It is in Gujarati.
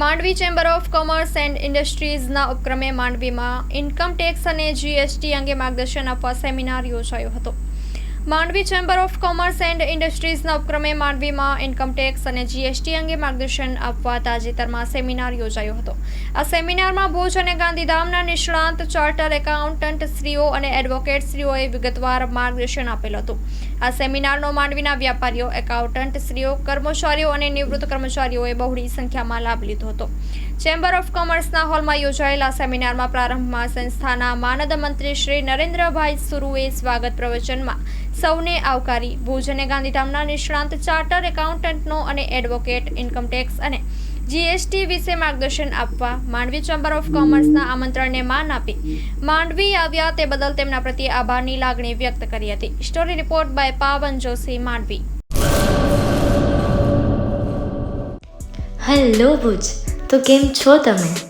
Mandvi chamber of commerce and ઇન્ડસ્ટ્રીઝના ઉપક્રમે માંડવીમાં ઇન્કમ ટેક્સ અને જીએસટી અંગે માર્ગદર્શન આપવા સેમિનાર યોજાયો હતો. Mandvi chamber of commerce and ઇન્ડસ્ટ્રીઝના ઉપક્રમે માંડવીમાં ઇન્કમટેક્સ અને જીએસટી અંગે માર્ગદર્શન આપવા તાજેતરમાં સેમિનાર યોજાયો હતો. આ સેમિનારમાં ભુજ અને ગાંધીધામના નિષ્ણાંત ચાર્ટર એકાઉન્ટન્ટ શ્રીઓ અને એડવોકેટ શ્રીઓએ વિગતવાર માર્ગદર્શન આપેલ હતું. આ સેમિનારનો માંડવીના વ્યાપારીઓ, એકાઉન્ટન્ટ શ્રીઓ, કર્મચારીઓ અને નિવૃત્ત કર્મચારીઓએ બહોળી સંખ્યામાં લાભ લીધો હતો. ચેમ્બર ઓફ કોમર્સના હોલમાં યોજાયેલા સેમિનારમાં પ્રારંભમાં સંસ્થાના માનદ મંત્રી શ્રી નરેન્દ્રભાઈ સુરુએ સ્વાગત પ્રવચનમાં સૌને આવકારી. ભુજ અને ગાંધીધામના નિષ્ણાંત ચાર્ટર એકાઉન્ટન્ટનો અને એડવોકેટ ઇન્કમટેક્સ અને જીએસટી વિશે માર્ગદર્શન આપવા માંડવી ચેમ્બર ઓફ કોમર્સના આમંત્રણને માન આપી. માંડવી આવ્યા તે બદલ તેમના પ્રત્યે આભારની લાગણી વ્યક્ત કરી હતી. સ્ટોરી રિપોર્ટ બાય પાવન જોશી, માંડવી. હેલો ભુજ, તો કેમ છો તમે?